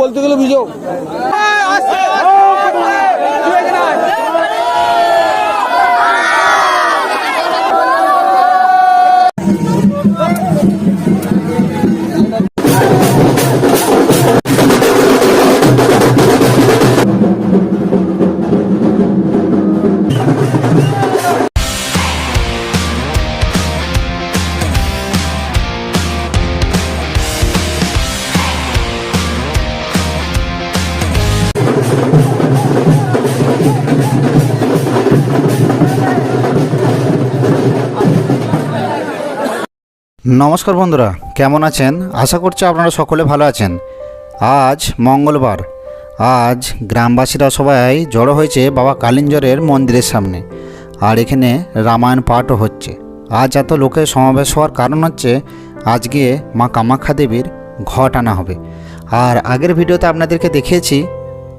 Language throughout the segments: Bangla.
বলতে গেলে বুঝো। নমস্কার বন্ধুরা, কেমন আছেন? আশা করছি আপনারা সকলে ভালো আছেন। আজ মঙ্গলবার। আজ গ্রামবাসীরা সবাই জড়ো হয়েছে বাবা কালিঞ্জরের মন্দিরের সামনে। আর এখানে রামায়ণ পাঠও হচ্ছে। আজ এত লোকের সমাবেশ হওয়ার কারণ হচ্ছে, আজকে মা কামাখ্যা দেবীর ঘট আনা হবে। আর আগের ভিডিওতে আপনাদেরকে দেখিয়েছি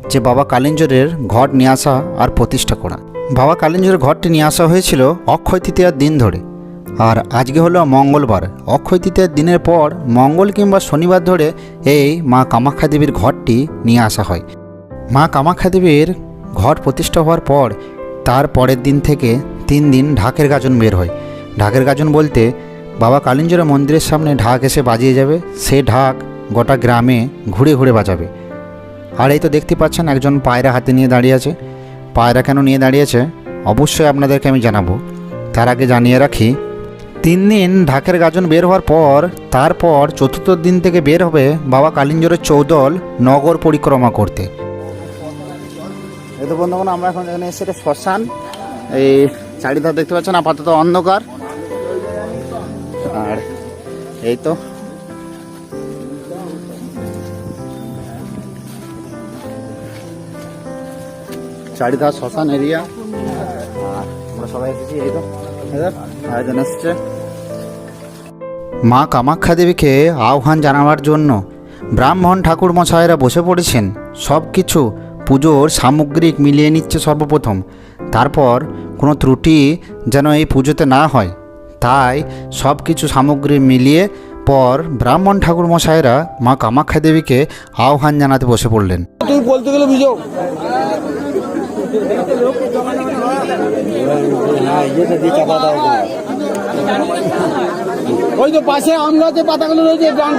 যে বাবা কালিঞ্জরের ঘট নিয়ে আসা আর প্রতিষ্ঠা করা। বাবা কালিঞ্জরের ঘরটি নিয়ে আসা হয়েছিল অক্ষয় তৃতীয়ার দিন ধরে। আর আজকে হলো মঙ্গলবার। অক্ষয় তৃতীয়ার দিনের পর মঙ্গল কিংবা শনিবার ধরে এই মা কামাখ্যা দেবীর ঘরটি নিয়ে আসা হয়। মা কামাখ্যা দেবীর ঘর প্রতিষ্ঠা হওয়ার পর তার পরের দিন থেকে তিন দিন ঢাকের গাজন বের হয়। ঢাকের গাজন বলতে বাবা কালিঞ্জরা মন্দিরের সামনে ঢাক এসে বাজিয়ে যাবে, সে ঢাক গোটা গ্রামে ঘুরে ঘুরে বাজাবে। আর এই তো দেখতে পাচ্ছেন একজন পায়রা হাতে নিয়ে দাঁড়িয়ে আছে। পায়রা কেন নিয়ে দাঁড়িয়েছে অবশ্যই আপনাদেরকে আমি জানাব। তার আগে জানিয়ে রাখি তিন দিন ঢাকের গাজন বের হওয়ার পর, তারপর চতুর্থ দিন থেকে বের হবে বাবা কালিঞ্জরের চৌদল নগর পরিক্রমা করতে। এই তো বন্ধুগণ, আমরা এখন এখানে এসে এটা শ্মশান। এই চারিধার দেখতে পাচ্ছেন, আপাতত অন্ধকার। আর এই তো। চারিধার শ্মশান এরিয়া। আমরা সবাই এসেছি, এই তো। এসছে। মা কামাখ্যা দেবীকে আহ্বান জানাবার জন্য ব্রাহ্মণ ঠাকুর মশাইরা বসে পড়েছেন। সব কিছু পুজোর সামগ্রিক মিলিয়ে নিচ্ছে সর্বপ্রথম। তারপর কোনো ত্রুটি যেন এই পুজোতে না হয়। তাই সব কিছু সামগ্রী মিলিয়ে পর ব্রাহ্মণ ঠাকুর মশাইরা মা কামাখ্যা দেবীকে আহ্বান জানাতে বসে পড়লেন। তুমি বলতে গেলে বুঝো। ওই তো পাশে আম গাছের পাতাগুলো রয়েছে গান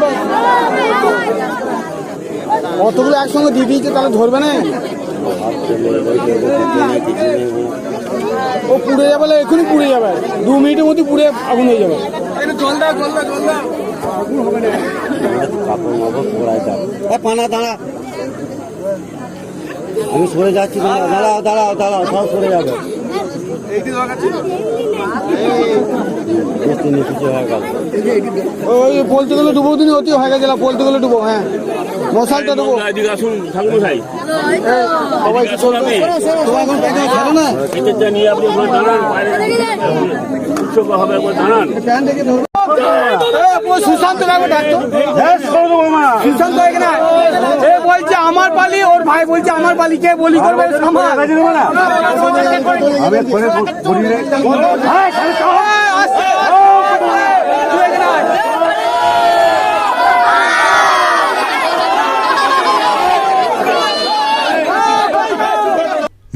অতগুলো একসঙ্গে দিয়ে দিয়েছে তাহলে ধরবে না? ও পুড়ে যাবে বলে এখনই পুড়ে যাবে। দু মিনিটের মধ্যে পুড়ে আগুন হয়ে যাবে। জল দাও জল দাও জল দাও। এ পানা দাঁড়া। আমি সরে যাচ্ছি দাঁড়াও দাঁড়াও দাঁড়াও সব সরে যাবে। ওই বলতে গেলে ডুবো দিন অতি হয়ে গেছিল বলতে গেলে ডুবো হ্যাঁ। মশালটা ডুবো। সবাই না। আপনি দাঁড়ান হবে দাঁড়ান। সুশান্ত কাকু ডাকতো। সুশান্ত এখানে আয়। এ বলছে আমার পালি ওর ভাই বলছে আমার পালি কে বলি করবে হ্যাঁ।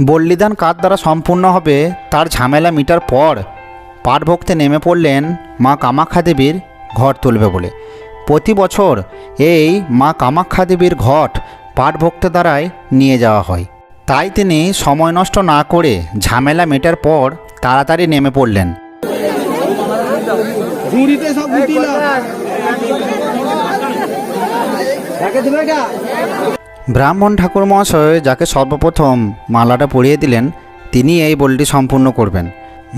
বল্লিদান কার দ্বারা সম্পূর্ণ হবে তার ঝামেলা মিটার পর। পাঠ ভক্তে নেমে পড়লেন মা কামাখ্যা দেবীর ঘট তুলবে বলে। প্রতি বছর এই মা কামাখ্যা দেবীর ঘট পাঠ ভক্তের দ্বারাই নিয়ে যাওয়া হয়। তাই তিনি সময় নষ্ট না করে ঝামেলা মেটার পর তাড়াতাড়ি নেমে পড়লেন। ব্রাহ্মণ ঠাকুর মহাশয় যাকে সর্বপ্রথম মালাটা পরিয়ে দিলেন তিনি এই বলিটি সম্পূর্ণ করবেন।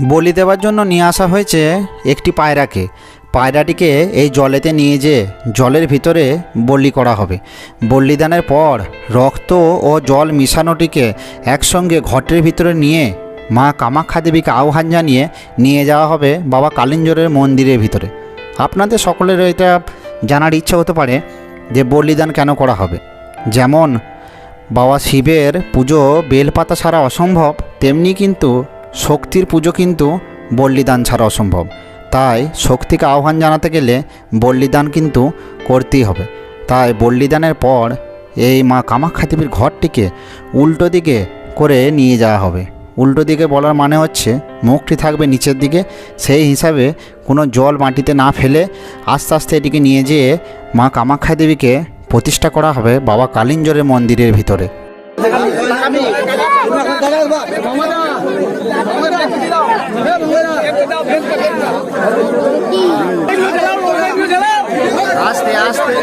বলি দেওয়ার জন্য নিয়ে আসা হয়েছে একটি পায়রাকে। পায়রাটিকে এই জলেতে নিয়ে যেয়ে জলের ভিতরে বলি করা হবে। বলিদানের পর রক্ত ও জল মিশানোটিকে একসঙ্গে ঘটের ভিতরে নিয়ে মা কামাখ্যা দেবীকে আহ্বান জানিয়ে নিয়ে যাওয়া হবে বাবা কালিঞ্জরের মন্দিরের ভিতরে। আপনাদের সকলের এটা জানার ইচ্ছা হতে পারে যে বলিদান কেন করা হবে। যেমন বাবা শিবের পুজো বেলপাতা ছাড়া অসম্ভব, তেমনি কিন্তু শক্তির পুজো কিন্তু বল্লিদান ছাড়া অসম্ভব। তাই শক্তিকে আহ্বান জানাতে গেলে বল্লিদান কিন্তু করতেই হবে তাই বল্লিদানের পর এই মা কামাখ্যা দেবীর ঘরটিকে উল্টো দিকে করে নিয়ে যাওয়া হবে উল্টো দিকে বলার মানে হচ্ছে মুখটি থাকবে নিচের দিকে সেই হিসাবে কোনো জল মাটিতে না ফেলে আস্তে আস্তে এটিকে নিয়ে যেয়ে মা কামাখ্যা দেবীকে প্রতিষ্ঠা করা হবে বাবা কালিঞ্জরের মন্দিরের ভিতরে আস্তে আস্তে।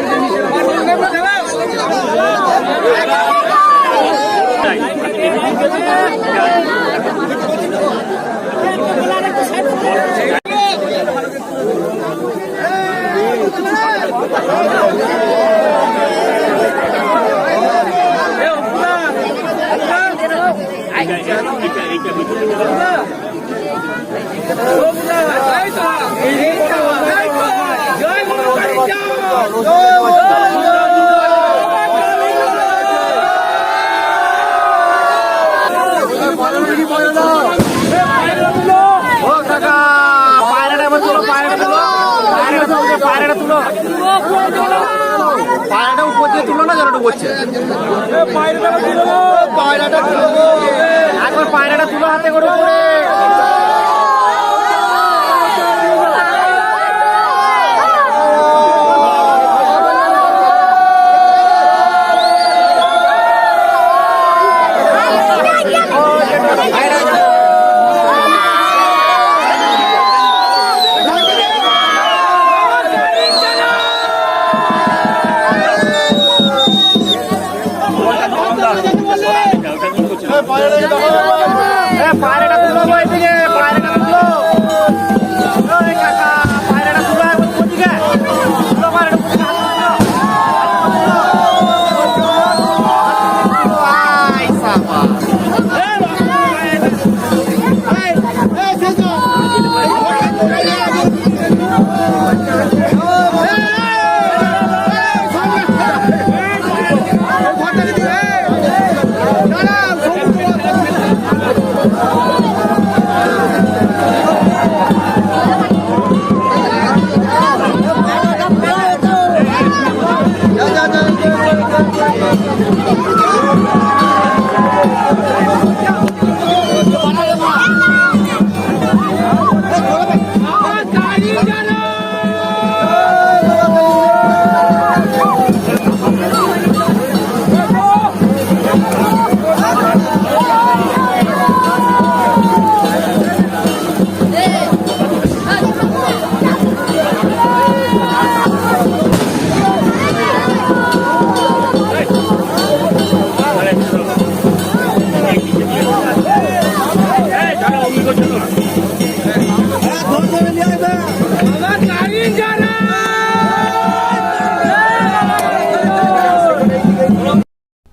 করছে। পায়রাটা তুলো। হাতে করে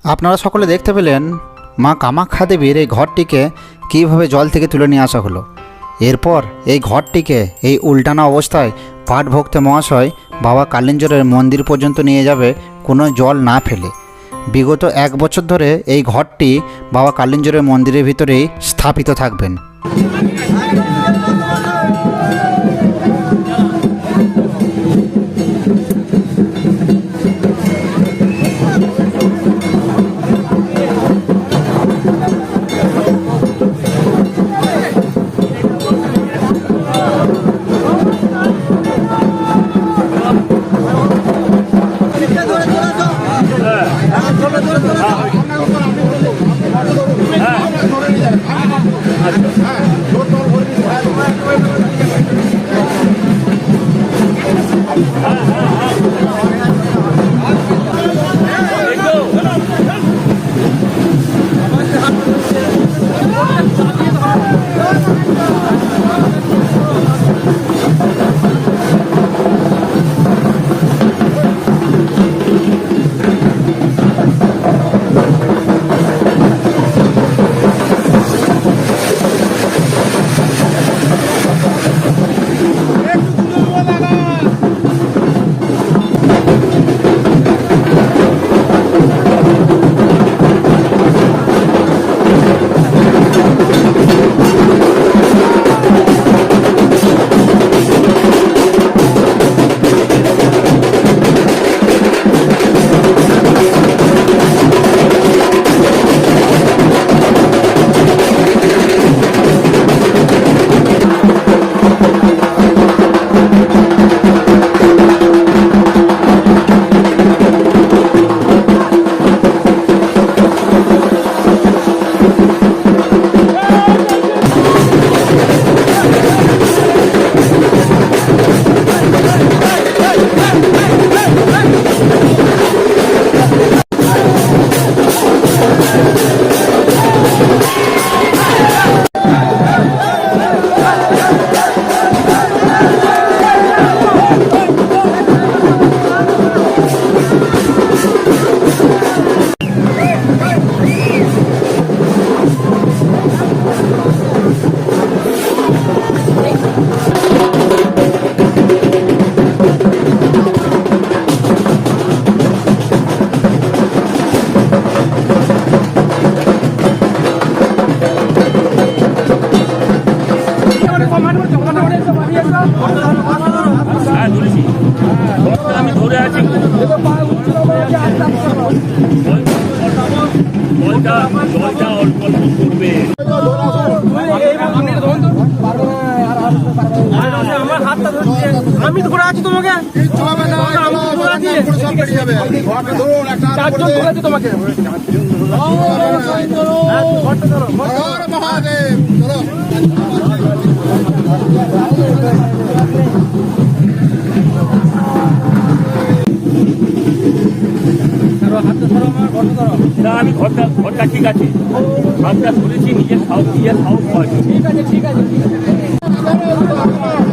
আপনারা সকলে দেখতে পেলেন মা কামাখ্যা দেবীর এই ঘরটিকে কীভাবে জল থেকে তুলে নিয়ে আসা হলো। এরপর এই ঘরটিকে এই উল্টানো অবস্থায় পাট ভক্ত মহাশয় বাবা কালিঞ্জরের মন্দির পর্যন্ত নিয়ে যাবে, কোনো জল না ফেলে। বিগত এক বছর ধরে এই ঘরটি বাবা কালিঞ্জরের মন্দিরের ভিতরেই স্থাপিত থাকবেন। আমি ধরে আছি জলটা জলটা অল্প অল্প করবে আমি ধরে আছি তোমাকে আমি ঘরটা ঘরটা ঠিক আছে ঘরটা শুনেছি নিজের সাহস নিজের হয় ঠিক আছে ঠিক আছে ঠিক আছে।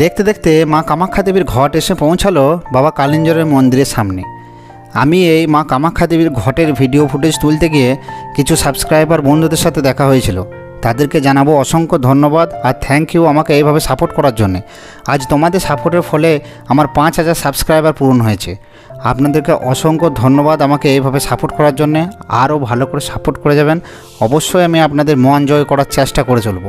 দেখতে দেখতে মা কামাখ্যা দেবীর ঘট এসে পৌঁছালো বাবা কালিঞ্জরের মন্দিরের সামনে। আমি এই মা কামাখ্যা দেবীর ঘটের ভিডিও ফুটেজ তুলতে গিয়ে কিছু সাবস্ক্রাইবার বন্ধুদের সাথে দেখা হয়েছিল। তাদেরকে জানাব অসংখ্য ধন্যবাদ আর থ্যাংক ইউ আমাকে এইভাবে সাপোর্ট করার জন্যে। আজ তোমাদের সাপোর্টের ফলে আমার পাঁচ হাজার সাবস্ক্রাইবার পূরণ হয়েছে। আপনাদেরকে অসংখ্য ধন্যবাদ আমাকে এইভাবে সাপোর্ট করার জন্যে। আরও ভালো করে সাপোর্ট করে যাবেন। অবশ্যই আমি আপনাদের মন জয় করার চেষ্টা করে চলবো।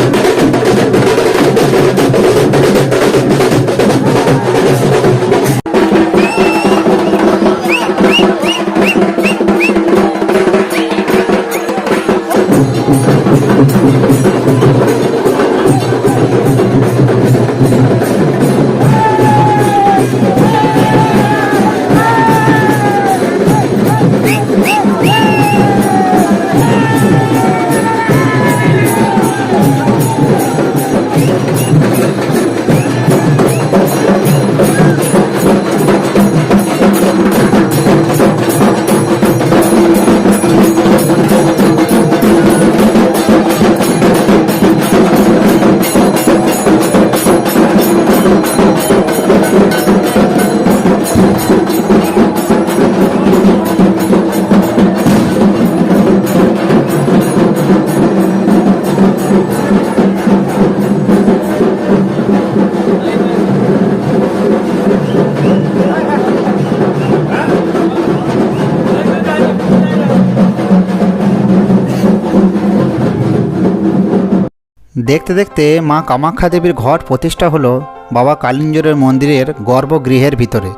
দেখতে দেখতে মা কামাখ্যা দেবীর ঘট প্রতিষ্ঠা হলো বাবা কালিঞ্জরের মন্দিরের গর্ভগৃহের ভিতরে।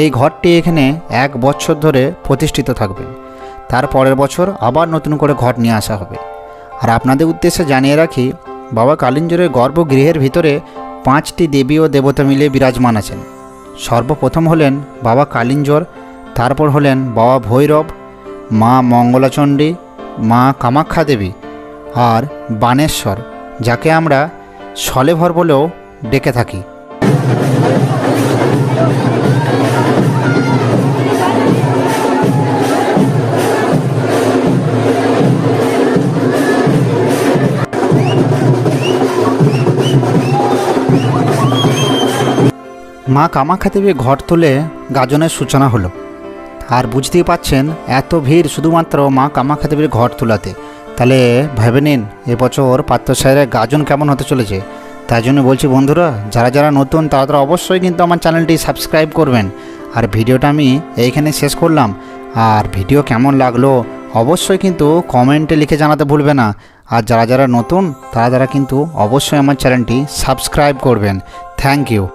এই ঘরটি এখানে এক বছর ধরে প্রতিষ্ঠিত থাকবে। তার পরের বছর আবার নতুন করে ঘট নিয়ে আসা হবে। আর আপনাদের উদ্দেশ্যে জানিয়ে রাখি, বাবা কালিঞ্জরের গর্ভগৃহের ভিতরে পাঁচটি দেবী ও দেবতা মিলে বিরাজমান আছেন। সর্বপ্রথম হলেন বাবা কালিঞ্জর, তারপর হলেন বাবা ভৈরব, মা মঙ্গলাচণ্ডী, মা কামাখ্যা দেবী আর বানেশ্বর। যাকে আমরা সলেভর বলেও ডেকে থাকি। মা কামাখ্যা দেবী ঘট তুলে গাজনের সূচনা হলো। আর বুঝতেই পাচ্ছেন, এত ভিড় শুধুমাত্র মা কামাখ্যা দেবীর ঘট তোলাতে। তাহলে ভেবে নিন এবছর পাত্রসাহের গাজন কেমন হতে চলেছে। তাই জন্য বলছি বন্ধুরা, যারা যারা নতুন, তারা তারা অবশ্যই কিন্তু আমার চ্যানেলটি সাবস্ক্রাইব করবেন। আর ভিডিওটা আমি এইখানে শেষ করলাম। আর ভিডিও কেমন লাগল, অবশ্যই কিন্তু কমেন্টে লিখে জানাতে ভুলবে না। আর যারা যারা নতুন, তারা তারা কিন্তু অবশ্যই আমার চ্যানেলটি সাবস্ক্রাইব করবেন। Thank you.